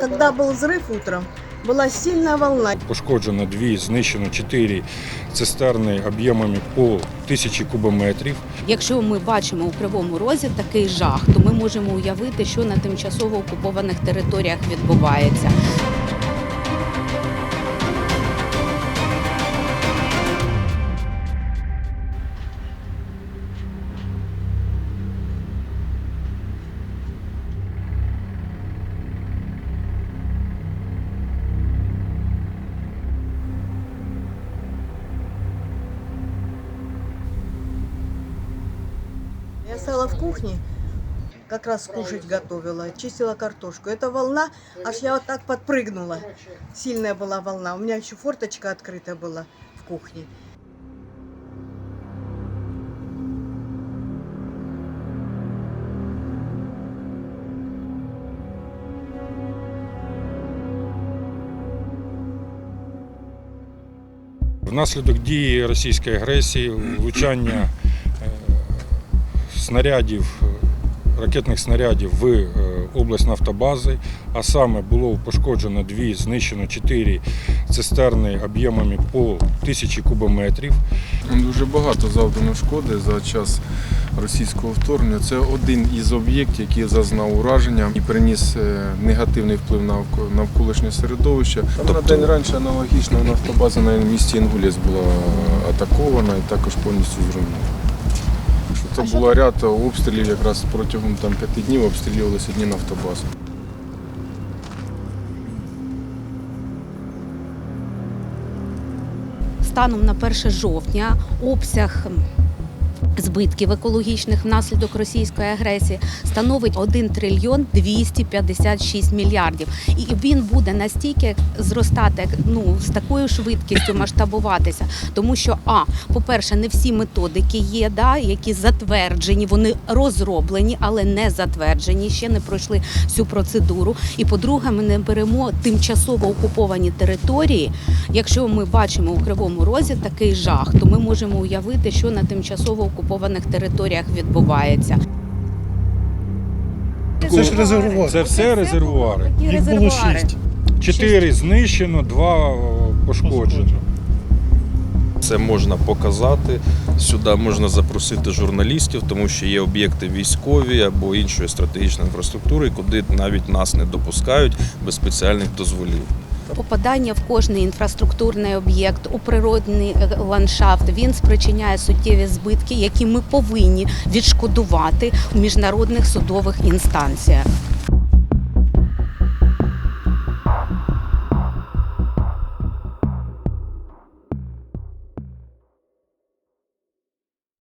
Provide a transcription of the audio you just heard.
когда был взрыв утром, была сильная волна. Пошкоджено дві, знищено чотири цистерни об'ємами по тисячі кубометрів. Якщо ми бачимо у кривому розі такий жах, то ми можемо уявити, що на тимчасово окупованих територіях відбувається. Я стояла в кухне, как раз кушать готовила, чистила картошку. Эта волна, аж я вот так подпрыгнула. Сильная была волна. У меня еще форточка открыта была в кухне. Внаслідок дії російської агресії, влучання е, снарядів, ракетних снарядів в е, область нафтобази, а саме було пошкоджено дві, знищено чотири цистерни об'ємами по тисячі кубометрів. Дуже багато завдано шкоди за час російського вторгнення. Це один із об'єктів, який зазнав ураження і приніс е, негативний вплив на навко- навколишнє середовище. Там на день раніше аналогічно нафтобаза на місті Інгулець була атакована і також повністю зруйнована. Це було ряд обстрілів, якраз протягом там, п'яти днів обстрілювалися одні нафтобази. Станом на 1 жовтня обсяг збитків екологічних внаслідок російської агресії становить 1 трильйон 256 мільярдів. І він буде настільки зростати ну, з такою швидкістю масштабуватися, тому що а, по-перше, не всі методики є, да, які затверджені, вони розроблені, але не затверджені, ще не пройшли всю процедуру. І по-друге, ми не беремо тимчасово окуповані території. Якщо ми бачимо у кривому розі такий жах, то ми можемо уявити, що на тимчасово окупованих територіях відбувається. Це ж резервуар. Це все резервуари. Їх було шість. Чотири знищено, два пошкоджено. Це можна показати. Сюди можна запросити журналістів, тому що є об'єкти військові або іншої стратегічної інфраструктури, куди навіть нас не допускають без спеціальних дозволів. Попадання в кожний інфраструктурний об'єкт у природний е, ландшафт він спричиняє суттєві збитки, які ми повинні відшкодувати в міжнародних судових інстанціях.